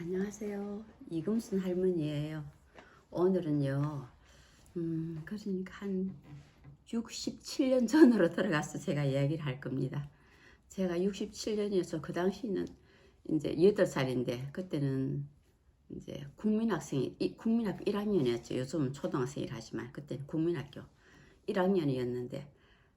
안녕하세요. 이금순 할머니예요. 오늘은요, 음, 그러니까 한 67년 전으로 들어가서 제가 이야기를 할 겁니다. 제가 67년이어서 그 당시는 이제 8살인데, 그때는 이제 국민학생이, 이- 국민학교 1학년이었죠. 요즘은 초등학생이라 하지만, 그때는 국민학교 1학년이었는데,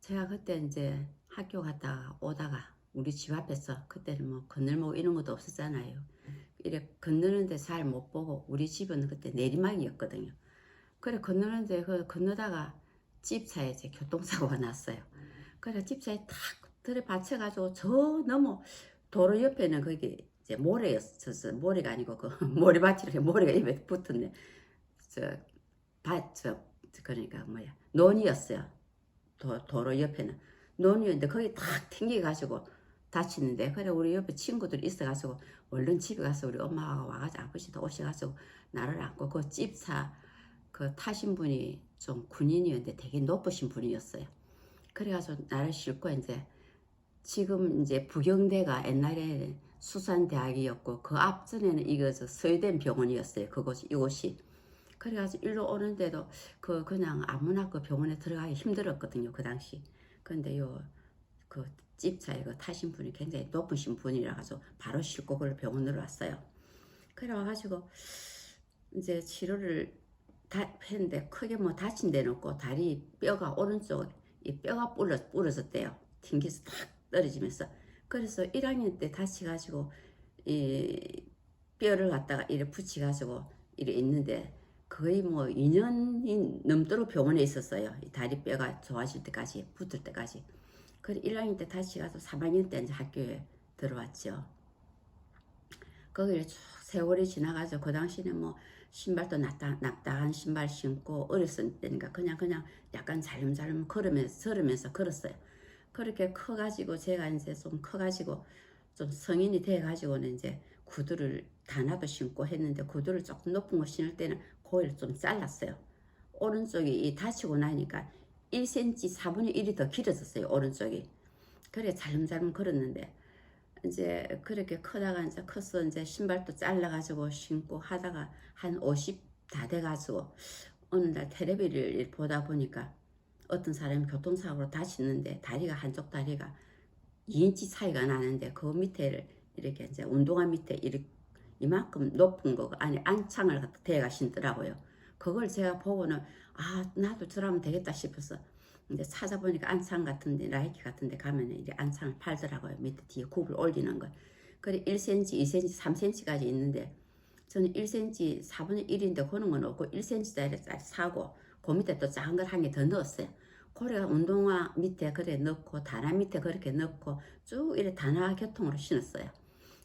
제가 그때 이제 학교 갔다가 오다가 우리 집 앞에서 그때는 뭐 건널목 이런 것도 없었잖아요. 이래 건너는데 잘 못 보고 우리 집은 그때 내리막이었거든요. 그래 건너는데 그 건너다가 집차에 이제 교통사고가 났어요. 그래 집차에 탁 들이받쳐가지고 저 너무 도로 옆에는 거기 이제 모래였어. 모래가 아니고 그 모래밭이 이렇게 모래가 입에 붙었네. 저밭저 그러니까 뭐야 논이었어요. 도, 도로 옆에는 논이었는데 거기 탁 튕겨가지고 다치는데 그래 우리 옆에 친구들이 있어가지고 얼른 집에 가서 우리 엄마가 와가지고 아버지 도 오셔가지고 나를 안고 그 집사 그 타신 분이 좀 군인이었는데 되게 높으신 분이었어요. 그래가지고 나를 싣고 이제 지금 이제 부경대가 옛날에 수산대학이었고 그 앞전에는 이거 저 서유된 병원이었어요. 그곳이 이곳이. 그래가지고 일로 오는데도 그 그냥 아무나 그 병원에 들어가기 힘들었거든요. 그 당시. 근데 요 그 집차에 그 타신 분이 굉장히 높으신 분이라 가지고 바로 그걸 병원으로 왔어요. 그래 와가지고 이제 치료를 다 했는데 크게 뭐 다친 데는 없고 다리 뼈가 오른쪽 이 뼈가 부러, 부러졌대요. 튕겨서 탁 떨어지면서 그래서 1학년 때 다치가지고 이 뼈를 갖다가 이렇게 붙여가지고 이렇게 있는데 거의 뭐 2년이 넘도록 병원에 있었어요. 이 다리 뼈가 좋아질 때까지 붙을 때까지. 그래 1학년 때 다시 가서 3학년 때 이제 학교에 들어왔죠. 거기를 쭉 세월이 지나가서 그 당시는 뭐 신발도 납다, 납작한 신발 신고 어렸을 때니까 그냥 그냥 약간 잘름잘름 걸으면서 걸으면서 걸었어요. 그렇게 커가지고 제가 이제 좀 커가지고 좀 성인이 돼가지고는 이제 구두를 단화도 신고 했는데 구두를 조금 높은 거 신을 때는 고기를 좀 잘랐어요. 오른쪽이 이 다치고 나니까 1cm 4분의 1이 더 길어졌어요 오른쪽이. 그래 잘름잘름 걸었는데. 이제 그렇게 크다가 이제 커서 이제 신발도 잘라가지고 신고 하다가 한 50 다 돼가지고 어느 날 텔레비를 보다 보니까 어떤 사람이 교통사고로 다치는데 다리가 한쪽 다리가 2인치 차이가 나는데 그 밑에를 이렇게 이제 운동화 밑에 이렇게 이만큼 높은 거 안에 안창을 갖다 대가 신더라고요. 그걸 제가 보고는 아 나도 저라면 되겠다 싶어서 이제 찾아보니까 안창 같은데 라이키 같은데 가면 이제 안창을 팔더라고요. 밑에 뒤에 굽을 올리는 걸 그래 1cm, 2cm, 3cm까지 있는데 저는 1cm 4분의 1인데 그런 건 없고 1cm짜리 사고 그 밑에 또 작은 걸 한 개 더 넣었어요. 그래가 운동화 밑에 그래 넣고 단화 밑에 그렇게 넣고 쭉 이래 단화 교통으로 신었어요.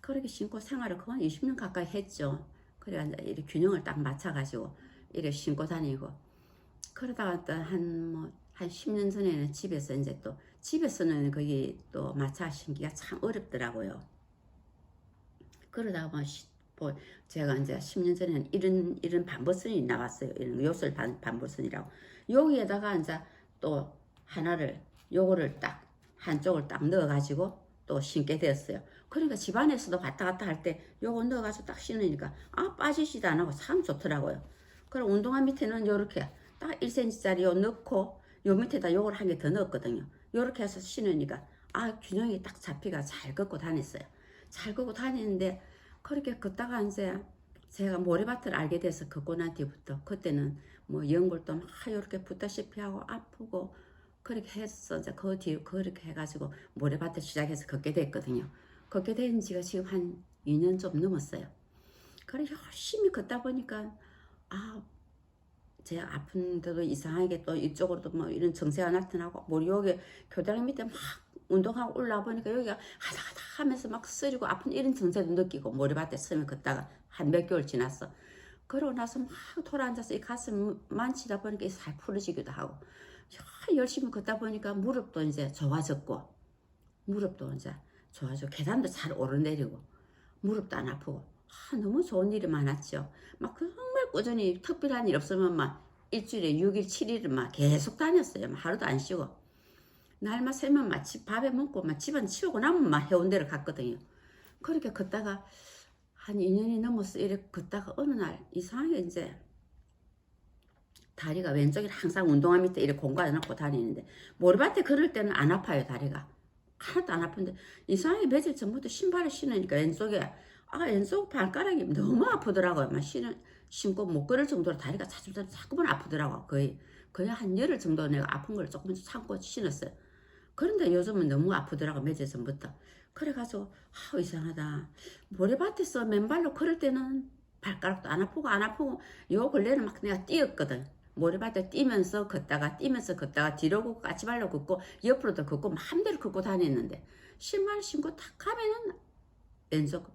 그렇게 신고 생활을 그건 20년 가까이 했죠. 그래 이제 이렇게 균형을 딱 맞춰 가지고 이렇게 신고 다니고 그러다가 또 한 뭐 한 10년 전에는 집에서 이제 또 집에서는 거기 또 마차 신기가 참 어렵더라고요. 그러다가 뭐, 시- 뭐 제가 이제 10년 전에는 이런 이런 반버선이 나왔어요. 이런 요술 반, 반버선이라고 여기에다가 이제 또 하나를 요거를 딱 한쪽을 딱 넣어 가지고 또 신게 되었어요. 그러니까 집안에서도 왔다 갔다 할 때 요거 넣어 가지고 딱 신으니까 아 빠지지도 안 하고 참 좋더라고요. 그럼 운동화 밑에는 요렇게 딱 1cm짜리 요 넣고 요 밑에다 요걸 한 개 더 넣었거든요. 요렇게 해서 신으니까 아 균형이 딱 잡히가 잘 걷고 다녔어요. 잘 걷고 다니는데 그렇게 걷다가 이제 제가 모래밭을 알게 돼서 걷고 난 뒤부터 그때는 뭐 연골도 막 이렇게 붙다시피 하고 아프고 그렇게 했어. 이제 그 뒤로 그렇게 해가지고 모래밭을 시작해서 걷게 됐거든요. 걷게 된 지가 지금 한 2년 좀 넘었어요. 그래 열심히 걷다 보니까 아, 제 아픈데도 이상하게 또 이쪽으로도 뭐 이런 증세가 나타나고 머리 여기 교대랑 밑에 막 운동하고 올라와 보니까 여기가 하다하다 하면서 막 쓰리고 아픈 이런 증세도 느끼고 머리밭에 서면 걷다가 한 몇 개월 지났어. 그러고 나서 막 돌아앉아서 이 가슴 만지다 보니까 살 풀어지기도 하고 야, 열심히 걷다 보니까 무릎도 이제 좋아졌고 무릎도 이제 좋아지고 계단도 잘 오르내리고 무릎도 안 아프고 아, 너무 좋은 일이 많았죠. 막 정말 꾸준히 특별한 일 없으면 막 일주일에 6일, 7일은 막 계속 다녔어요. 막 하루도 안 쉬고. 날만 새면 막 집, 밥에 먹고 막 집안 치우고 나면 막 해운대를 갔거든요. 그렇게 걷다가 한 2년이 넘어서 이렇게 걷다가 어느 날 이상하게 이제 다리가 왼쪽에 항상 운동화 밑에 이렇게 공간에 넣고 다니는데 모래밭에 걸을 때는 안 아파요 다리가 하나도 안 아픈데 이상하게 며칠 전부터 신발을 신으니까 왼쪽에 아 왼쪽 발가락이 너무 아프더라고요 막 신을 신고 못 걸을 정도로 다리가 자주 자꾸만 아프더라고. 거의 거의 한 열흘 정도 내가 아픈 걸 조금 참고 신었어요. 그런데 요즘은 너무 아프더라고 며칠 전부터. 그래가지고 아 이상하다. 모래밭에서 맨발로 걸을 때는 발가락도 안 아프고 안 아프고 요 근래는 막 내가 뛰었거든. 모래밭에 뛰면서 걷다가 뛰면서 걷다가 뒤로 걷고 까치발로 걷고 옆으로도 걷고 마음대로 걷고 다녔는데 신발 신고 탁 가면은 왼쪽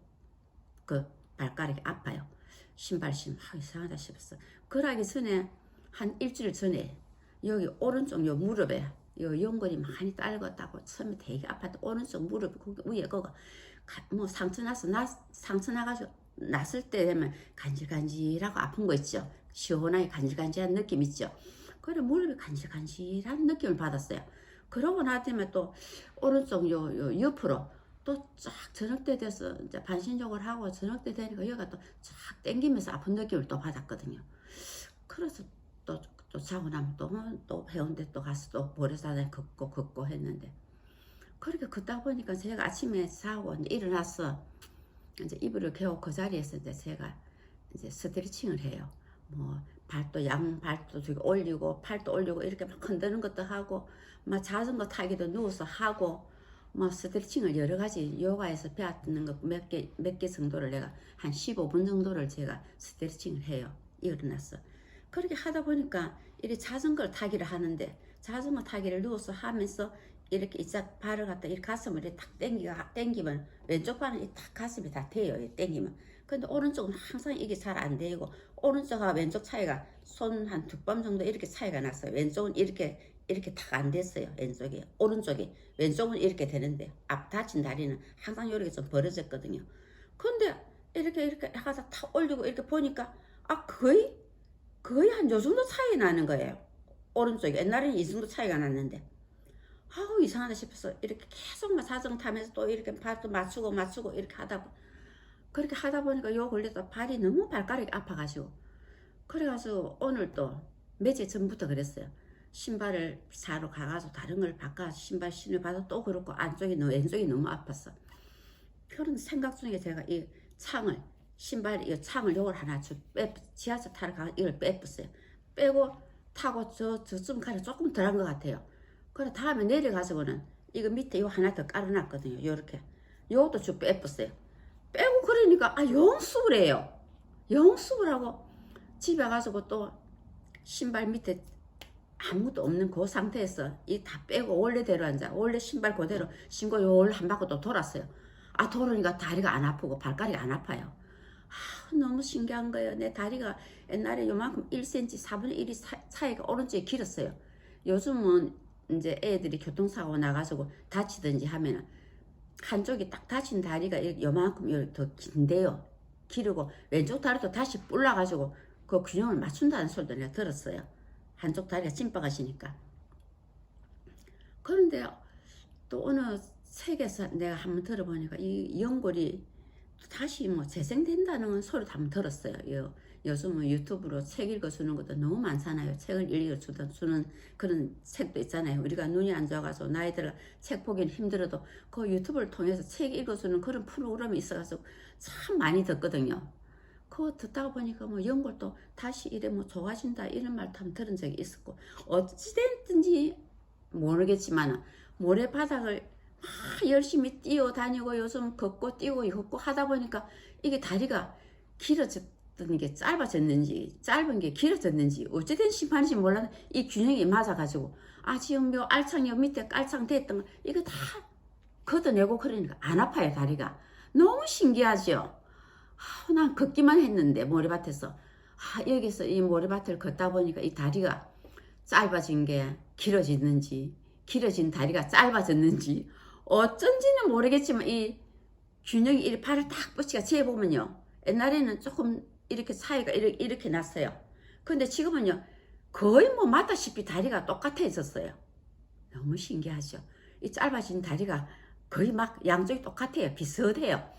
그 발가락이 아파요 신발 신으면 아 이상하다 싶었어. 그러기 전에 한 일주일 전에 여기 오른쪽 요 무릎에 요 연골이 많이 딸렸다고 처음에 되게 아팠다. 오른쪽 무릎 거기 위에 가- 뭐 상처 나서 나 상처 나가지고 났을 때 되면 간질간질하고 아픈 거 있죠? 시원하게 간질간질한 느낌 있죠? 그래 무릎이 간질간질한 느낌을 받았어요. 그러고 나더니 또 오른쪽 요, 요 옆으로 또 쫙 저녁 때 돼서 이제 반신욕을 하고 저녁 때 되니까 여기가 또 쫙 땡기면서 아픈 느낌을 또 받았거든요 그래서 또, 또 자고 나면 또, 또 해운대 또 가서 또 모래사장에 걷고 걷고 했는데 그렇게 걷다 보니까 제가 아침에 자고 이제 일어나서 이제 이불을 개고 그 자리에서 이제 제가 이제 스트레칭을 해요. 뭐 발도 양 발도 올리고 팔도 올리고 이렇게 막 흔드는 것도 하고 막 자전거 타기도 누워서 하고 뭐 스트레칭을 여러 가지 요가에서 배웠는 거몇개 몇 개 정도를 내가 한 15분 정도를 제가 스트레칭을 해요. 일어나서 그렇게 하다 보니까 이렇게 자전거를 타기를 하는데 자전거 타기를 누워서 하면서 이렇게 이짝 발을 갖다 이렇게 가슴을 이렇게 탁 당기가 당기면 왼쪽 발은 이탁 가슴이 다 돼요. 이렇게 당기면. 근데 오른쪽은 항상 이게 잘 안 되고 오른쪽과 왼쪽 차이가 손 한 두 번 정도 이렇게 차이가 났어요. 왼쪽은 이렇게 이렇게 탁안 됐어요. 왼쪽이 오른쪽이 왼쪽은 이렇게 되는데 앞 다친 다리는 항상 이렇게 좀 벌어졌거든요. 근데 이렇게 이렇게 하다 탁 올리고 이렇게 보니까 아 거의 거의 한 요 정도 차이 나는 거예요. 오른쪽이 옛날에는 이 정도 차이가 났는데 아우 이상하다 싶어서 이렇게 계속 막 자전 타면서 또 이렇게 발도 맞추고 맞추고 이렇게 하다 보- 그렇게 하다 보니까 요 걸려서 발이 너무 발가락이 아파가지고. 그래가지고 오늘 또 며칠 전부터 그랬어요. 신발을 사러 가가지고 다른 걸 바꿔서 신발 받아 또 그렇고 안쪽이 너무 왼쪽이 너무 아팠어. 그런 생각 중에 제가 이 창을 신발 이 창을 요걸 하나 쭉 빼, 지하철 타러 가 이걸 빼었어요. 빼고 타고 저 저쯤 가서 조금 덜한 것 같아요. 그래 다음에 내려가서는 이거 밑에 요 하나 더 깔아놨거든요. 요렇게. 요것도 쭉 빼었어요. 그러니까 아 영수를 해요. 영수를 하고 집에 가지고 또 신발 밑에 아무것도 없는 그 상태에서 이 다 빼고 원래대로 앉아 원래 신발 그대로 신고 요한 바퀴 또 돌았어요. 아 돌으니까 다리가 안 아프고 발가락이 안 아파요. 아, 너무 신기한 거예요. 내 다리가 옛날에 요만큼 1cm 4분의 1이 사, 차이가 오른쪽에 길었어요. 요즘은 이제 애들이 교통사고 나가지고 다치든지 하면은 한쪽이 딱 다친 다리가 요만큼 더 긴데요. 기르고 왼쪽 다리도 다시 불러가지고 그 균형을 맞춘다는 소리도 내가 들었어요. 한쪽 다리가 찐빠가시니까. 그런데 또 어느 책에서 내가 한번 들어보니까 이 연골이 또 다시 뭐 재생된다는 소리도 한번 들었어요. 요, 요즘은 유튜브로 책 읽어주는 것도 너무 많잖아요. 책을 읽어주던 주는 그런 책도 있잖아요. 우리가 눈이 안 좋아가지고 나이들 책 보기는 힘들어도 그 유튜브를 통해서 책 읽어주는 그런 프로그램이 있어가지고 참 많이 듣거든요. 그거 듣다가 보니까 뭐 연골도 다시 이래 뭐 좋아진다 이런 말도 한번 들은 적이 있었고 어찌됐든지 모르겠지만 모래바닥을 막 열심히 뛰어다니고 요즘 걷고 뛰고 걷고 하다 보니까 이게 다리가 길어 졌던 게 짧아졌는지 짧은 게 길어졌는지 어찌된 심판인지 몰랐는데 이 균형이 맞아가지고 아 지금 요 알창 요 밑에 깔창 됐던 거 이거 다 걷어내고 그러니까 안 아파요 다리가. 너무 신기하죠? 아, 난 걷기만 했는데 모래밭에서. 아, 여기서 이 모래밭을 걷다 보니까 이 다리가 짧아진 게 길어지는지 길어진 다리가 짧아졌는지 어쩐지는 모르겠지만 이 균형이 이 팔을 딱 뻗치가 재보면요. 옛날에는 조금 이렇게 차이가 이렇게, 이렇게 났어요. 근데 지금은요 거의 뭐 맞다시피 다리가 똑같아졌어요. 너무 신기하죠. 이 짧아진 다리가 거의 막 양쪽이 똑같아요. 비슷해요.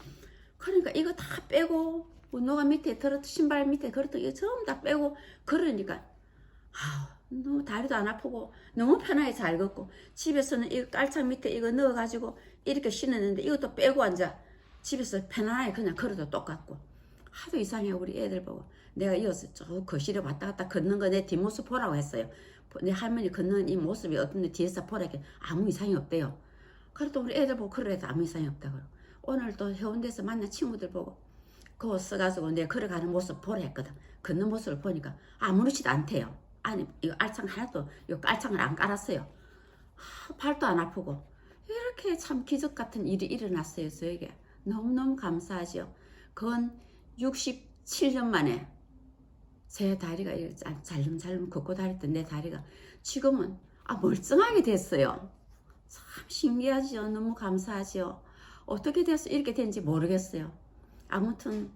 그러니까 이거 다 빼고 운동화 밑에 들었던 신발 밑에 걸었던 이거 전부 다 빼고 그러니까 아우 너무 다리도 안 아프고 너무 편하게 잘 걷고 집에서는 이 깔창 밑에 이거 넣어가지고 이렇게 신었는데 이것도 빼고 앉아 집에서 편안하게 그냥 걸어도 똑같고 하도 이상해 우리 애들 보고. 내가 이어서 저 거실에 왔다 갔다 걷는 거 내 뒷모습 보라고 했어요. 내 할머니 걷는 이 모습이 어떤데 뒤에서 보라게 아무 이상이 없대요. 그래도 우리 애들 보고 그래도 아무 이상이 없다고. 오늘 또 해운대에서 만난 친구들 보고 그거 써가지고 내가 걸어가는 모습 보라 했거든. 걷는 모습을 보니까 아무렇지도 않대요. 아니 이거 알창 하나도 이 깔창을 안 깔았어요. 하, 발도 안 아프고. 이렇게 참 기적 같은 일이 일어났어요 저에게. 너무너무 감사하죠 그건 67년 만에 제 다리가 잘름잘름 걷고 다녔던 내 다리가 지금은 아 멀쩡하게 됐어요 참 신기하지요 너무 감사하지요 어떻게 돼서 이렇게 된지 모르겠어요 아무튼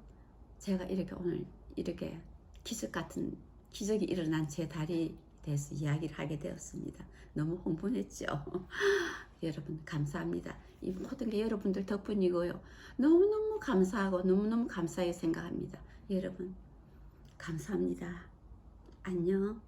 제가 이렇게 오늘 이렇게 기적 같은 기적이 일어난 제 다리에 대해서 이야기를 하게 되었습니다. 너무 흥분했죠. 여러분 감사합니다. 이 모든 게 여러분들 덕분이고요. 너무너무 감사하고 너무너무 감사하게 생각합니다. 여러분 감사합니다. 안녕.